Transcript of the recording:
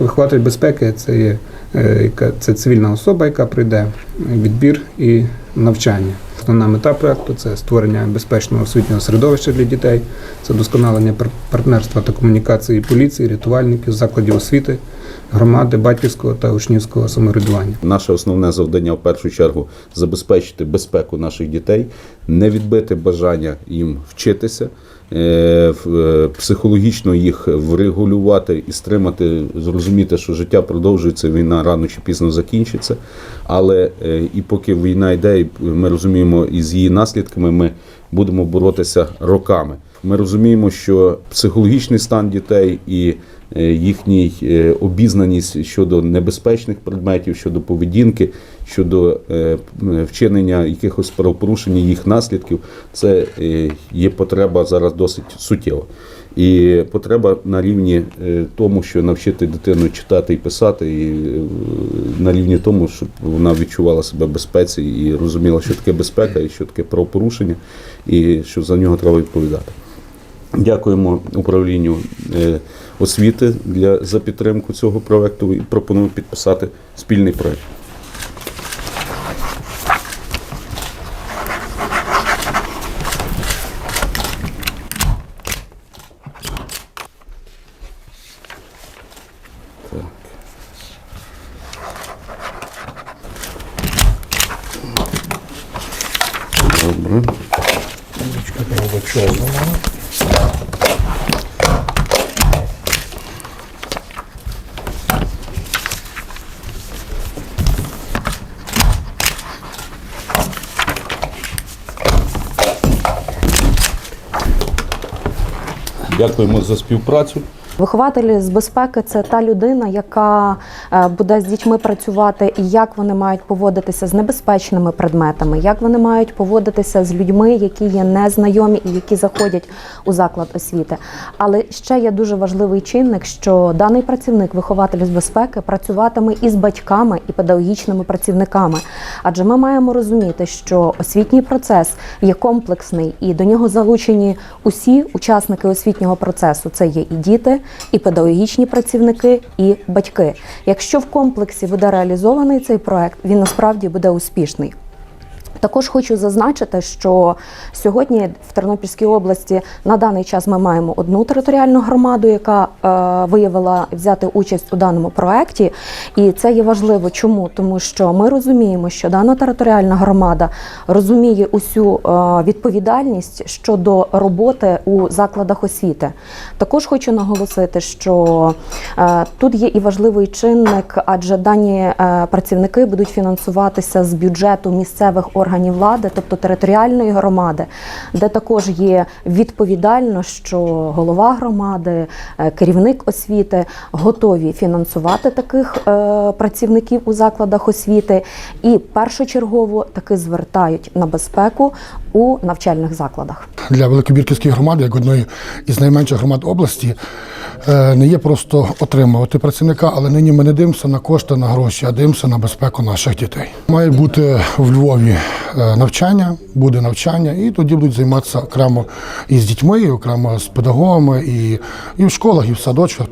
Вихователь безпеки це є е, це цивільна особа, яка пройде відбір і навчання. Основна мета проекту це створення безпечного освітнього середовища для дітей, це досконалення пар- партнерства та комунікації поліції, рятувальників, закладів освіти, громади, батьківського та учнівського самоврядування. Наше основне завдання в першу чергу забезпечити безпеку наших дітей, не відбити бажання їм вчитися, психологічно їх врегулювати і стримати, зрозуміти, що життя продовжується, війна рано чи пізно закінчиться. Але е, і поки війна йде, ми розуміємо, і з її наслідками ми будемо боротися роками. Ми розуміємо, що психологічний стан дітей і е, їхній е, обізнаність щодо небезпечних предметів, щодо поведінки, щодо е, вчинення якихось правопорушень, їх наслідків, це є потреба зараз досить суттєва. І потреба на рівні тому, що навчити дитину читати і писати, і на рівні тому, щоб вона відчувала себе в безпеці і розуміла, що таке безпека, і що таке правопорушення, і що за нього треба відповідати. Дякуємо управлінню е, освіти для за підтримку цього проекту і пропоную підписати спільний проект. Добре. Дякуємо за співпрацю. Вихователь з безпеки це та людина, яка е, буде з дітьми працювати, і як вони мають поводитися з небезпечними предметами, як вони мають поводитися з людьми, які є незнайомі і які заходять у заклад освіти. Але ще є дуже важливий чинник, що даний працівник, вихователь з безпеки, працюватиме із батьками і педагогічними працівниками. Адже ми маємо розуміти, що освітній процес є комплексний і до нього залучені усі учасники освітнього процесу. Це є і діти, і педагогічні працівники, і батьки. Якщо в комплексі буде реалізований цей проект, він насправді буде успішний. Також хочу зазначити, що сьогодні в Тернопільській області на даний час ми маємо одну територіальну громаду, яка е, виявила взяти участь у даному проекті. І це є важливо. Чому? Тому що ми розуміємо, що дана територіальна громада розуміє усю е, відповідальність щодо роботи у закладах освіти. Також хочу наголосити, що е, тут є і важливий чинник, адже дані е, працівники будуть фінансуватися з бюджету місцевих органів влади, тобто територіальної громади, де також є відповідально, що голова громади, е, керівник освіти готові фінансувати таких е, працівників у закладах освіти і першочергово таки звертають на безпеку у навчальних закладах. для Великобірківської громади, як одної із найменших громад області, не є просто отримувати працівника, але нині ми не дивимося на кошти, на гроші, а дивимося на безпеку наших дітей. Має бути в Львові е, навчання, буде навчання, і тоді будуть займатися окремо і з дітьми, і окремо з педагогами, і, і в школах, і в садочках.